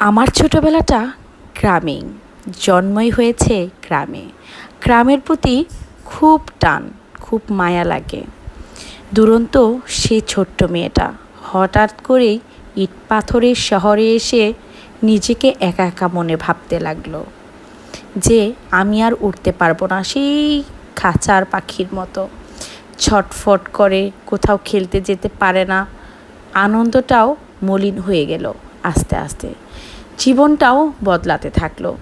আমার ছোটোবেলাটা গ্রামেই। জন্মই হয়েছে গ্রামে। গ্রামের প্রতি খুব টান, খুব মায়া লাগে। দুরন্ত সে ছোট্ট মেয়েটা হঠাৎ করেই ইট পাথরের শহরে এসে নিজেকে একা একা মনে ভাবতে লাগল যে আমি আর উঠতে পারব না সেই খাঁচার পাখির মতো। ছটফট করে কোথাও খেলতে যেতে পারে না। আনন্দটাও মলিন হয়ে গেল। আস্তে আস্তে। জীবনটাও বদলাতে থাকল।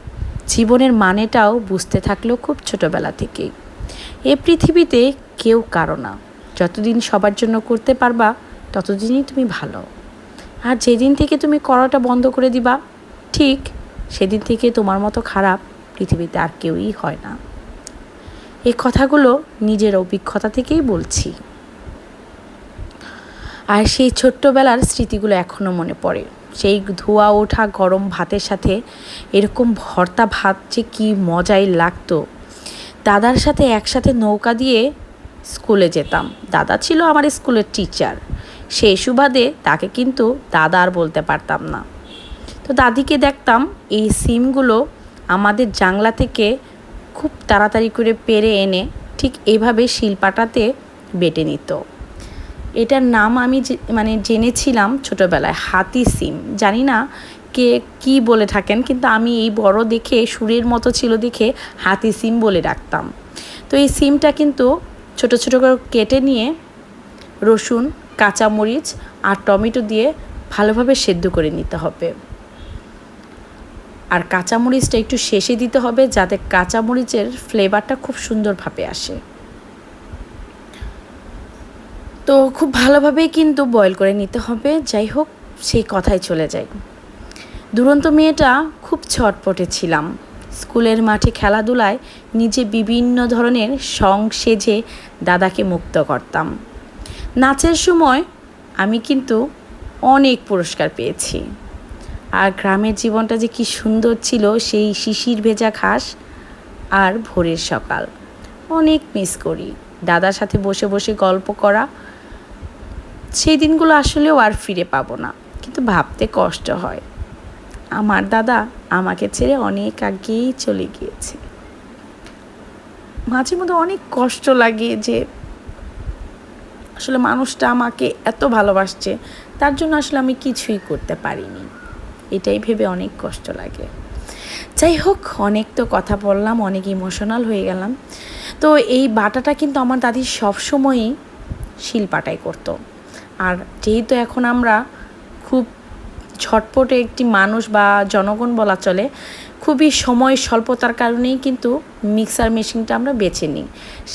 জীবনের মানেটাও বুঝতে থাকল খুব ছোটোবেলা থেকেই। এ পৃথিবীতে কেউ কারও না। যতদিন সবার জন্য করতে পারবা, ততদিনই তুমি ভালো। আর যেদিন থেকে তুমি করাটা বন্ধ করে দিবা, ঠিক সেদিন থেকে তোমার মতো খারাপ পৃথিবীতে আর কেউই হয় না। এই কথাগুলো নিজের অভিজ্ঞতা থেকেই বলছি। আর সেই ছোট্টবেলার স্মৃতিগুলো এখনও মনে পড়ে। সেই ধোয়া ওঠা গরম ভাতের সাথে এরকম ভর্তা ভাত যে কী মজাই লাগতো। দাদার সাথে একসাথে নৌকা দিয়ে স্কুলে যেতাম। দাদা ছিল আমার স্কুলের টিচার সেই সুবাদে তাকে কিন্তু দাদা আর বলতে পারতাম না। তো দাদিকে দেখতাম এই সিমগুলো আমাদের জাংলা থেকে খুব তাড়াতাড়ি করে পেরে এনে ঠিক এভাবে শিলপাটাতে বেটে নিত। এটার নাম আমি মানে জেনেছিলাম ছোটোবেলায়, হাতি সিম। জানি না কে কি বলে থাকেন, কিন্তু আমি এই বড় দেখে, সুরের মতো ছিল দেখে হাতি সিম বলে রাখতাম তো এই সিমটা কিন্তু ছোট ছোট করে কেটে নিয়ে রসুন, কাঁচামরিচ আর টমেটো দিয়ে ভালোভাবে সেদ্ধ করে নিতে হবে। আর কাঁচামরিচটা একটু শেষে দিতে হবে যাতে কাঁচামরিচের ফ্লেভারটা খুব সুন্দরভাবে আসে। তো খুব ভালোভাবেই কিন্তু বয়েল করে নিতে হবে। যাই হোক, সেই কথাই চলে যায়। দুরন্ত মেয়েটা খুব ছটপটে ছিলাম। স্কুলের মাঠে খেলাধুলায় নিজে বিভিন্ন ধরনের সং সেজে দাদাকে মুক্ত করতাম। নাচের সময় আমি কিন্তু অনেক পুরস্কার পেয়েছি। আর গ্রামের জীবনটা যে কি সুন্দর ছিল, সেই শিশির ভেজা ঘাস আর ভোরের সকাল। অনেক মিস করি। দাদার সাথে বসে বসে গল্প করা সেই দিনগুলো আসলেও আর ফিরে পাবো না। কিন্তু ভাবতে কষ্ট হয়। আমার দাদা আমাকে ছেড়ে অনেক আগেই চলে গিয়েছে। মাঝে মধ্যে অনেক কষ্ট লাগে যে আসলে মানুষটা আমাকে এত ভালোবাসছে, তার জন্য আসলে আমি কিছুই করতে পারিনি। এটাই ভেবে অনেক কষ্ট লাগে। যাই হোক, অনেক তো কথা বললাম, অনেক ইমোশনাল হয়ে গেলাম। তো এই বাটাটা কিন্তু আমার দাদি সবসময়ই শিলপাটাই করতো। আর যেহেতু এখন আমরা খুব ঝটপটে একটি মানুষ বা জনগণ বলা চলে, খুবই সময় স্বল্পতার কারণেই কিন্তু মিক্সার মেশিনটা আমরা বেছে নিই।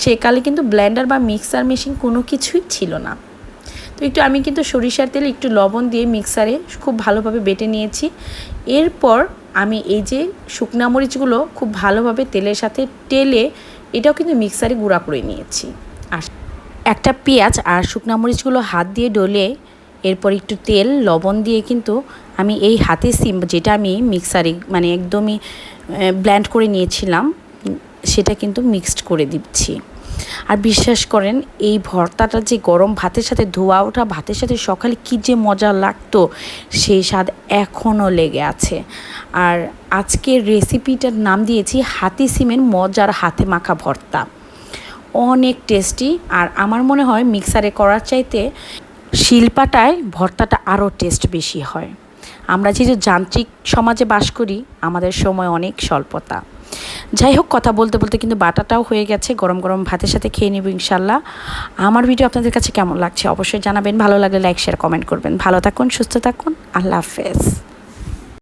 সেকালে কিন্তু ব্লেন্ডার বা মিক্সার মেশিন কোনো কিছুই ছিল না। তো একটু আমি কিন্তু সরিষার তেলে একটু লবণ দিয়ে মিক্সারে খুব ভালোভাবে বেটে নিয়েছি। এরপর আমি এই যে শুকনা মরিচগুলো খুব ভালোভাবে তেলের সাথে টেলে এটাও কিন্তু মিক্সারে গুঁড়া করে নিয়েছি। আর একটা পেঁয়াজ আর শুকনা মরিচগুলো হাত দিয়ে ডলে, এরপর একটু তেল, লবণ দিয়ে কিন্তু আমি এই হাতে সিম যেটা আমি মিক্সারে মানে একদমই ব্ল্যান্ড করে নিয়েছিলাম, সেটা কিন্তু মিক্সড করে দিচ্ছি। আর বিশ্বাস করেন, এই ভর্তাটা যে গরম ভাতের সাথে, ধোয়া ওঠা ভাতের সাথে, সকালে কী যে মজা লাগতো, সেই স্বাদ এখনও লেগে আছে। আর আজকের রেসিপিটার নাম দিয়েছি, হাতি সিমের মজার হাতে মাখা ভর্তা। অনেক টেস্টি আর আমার মনে হয় মিক্সারে করার চাইতে শিলপাটায় ভর্তাটা আরও টেস্ট বেশি হয়। আমরা যেহেতু যান্ত্রিক সমাজে বাস করি, আমাদের সময় অনেক স্বল্পতা। যাই হোক, কথা বলতে বলতে কিন্তু বাটাটাও হয়ে গেছে, গরম গরম ভাতের সাথে খেয়ে নেব ইনশাল্লাহ। আমার ভিডিও আপনাদের কাছে কেমন লাগছে অবশ্যই জানাবেন, ভালো লাগলে লাইক শেয়ার কমেন্ট করবেন। ভালো থাকুন, সুস্থ থাকুন, আল্লাহ হাফেজ।